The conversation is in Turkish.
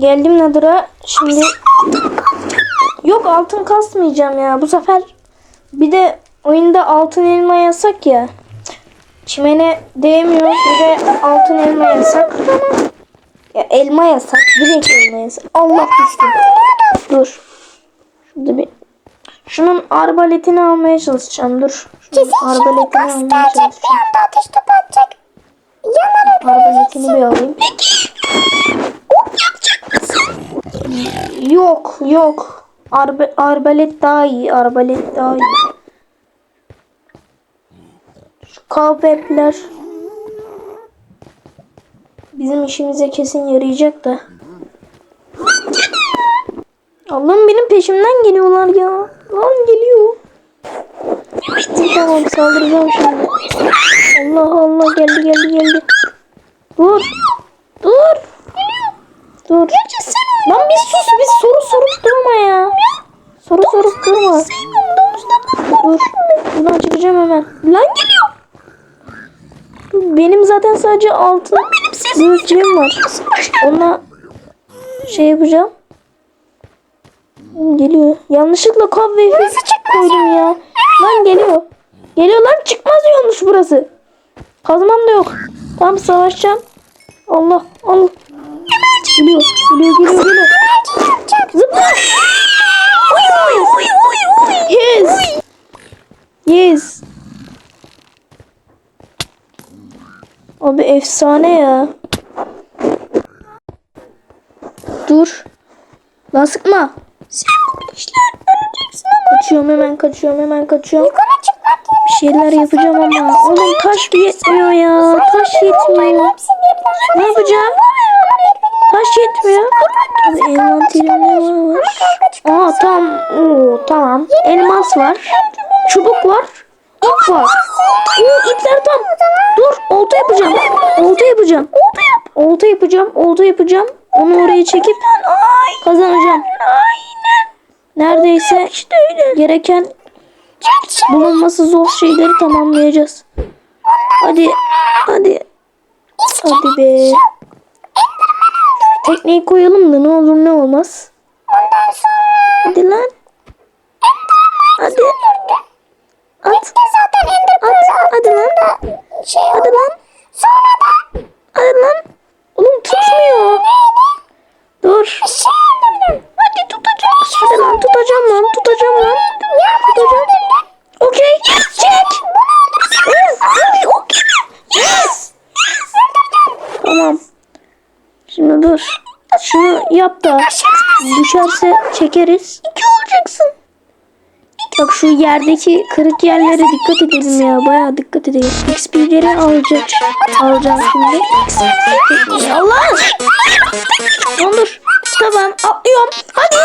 Geldim Nether'a. Şimdi Yok altın kasmayacağım ya. Bu sefer bir de oyunda altın elma yasak ya. Çimene değmiyor. Bir de altın elma yasak. Ya elma yasak. Direkt elma yasak. Allah düştüm. Dur. Şurada bir Şunun arbaletini almaya çalışacağım. Dur. Şunun arbaletini almaya çalışacağım. anda ateş topu atacak. Yanar Arbaletini bir alayım. Yok yok. Arbe, arbalet daha iyi. Arbalet daha iyi. Şu kavbepler bizim işimize kesin yarayacak da. Allah'ım benim peşimden geliyorlar ya. Lan geliyor. Tamam saldıracağım şimdi. Allah Allah geldi geldi geldi. Dur. Dur. Dur. Lan bir sus bir soru sorup durma ya. Soru sorup durma. Dur. Buradan çıkacağım hemen. Lan geliyor. Dur, Benim zaten sadece altın gözlüğüm var. Ona şey yapacağım. Geliyor. Yanlışlıkla kahve koydum ya. Lan geliyor. Geliyor lan çıkmaz yolmuş burası. Kazmam da yok. Tam savaşacağım. Allah Allah. Geliyor. Geliyor geliyor geliyor. Zıpla. Yes. Yes. Abi efsane ya. Dur. Lan sıkma. Sen bu işler öleceksin ama. Kaçıyorum hemen kaçıyorum hemen kaçıyorum. Yukarı diye Bir şeyler yapacağım ama. Oğlum taş yetmiyor ya. Taş yetmiyor. Ne yapacağım? Taş yetmiyor. Abi envanterimde var? Aa tamam. Oo, tamam. Elmas var. Çubuk var. İp var. Oo, ipler tam. Dur olta yapacağım. Olta yapacağım. Olta yap. Olta yapacağım. Olta yapacağım. Onu oraya çekip kazanacağım. Neredeyse gereken bulunması zor şeyleri tamamlayacağız. Hadi. Hadi. Hadi be. Tekneyi koyalım da ne olur ne olmaz. Ondan sonra Hadi lan. Hadi. At. zaten At. Hadi lan. şey Hadi lan. Sonra da Hadi lan. Oğlum tutmuyor. Dur. şey öldürdüm. Hadi tutacağım. Hadi lan tutacağım lan. Tutacağım lan. Tutacağım. Okey. Çek. Okey. Yes. Tamam. Şimdi dur. Şunu yap da düşerse çekeriz. İki olacaksın. Bak şu yerdeki kırık yerlere dikkat edelim ya. Baya dikkat edelim. XP'leri alacak. Alacağım şimdi. Allah! Dondur. Tamam atlıyorum. Hadi.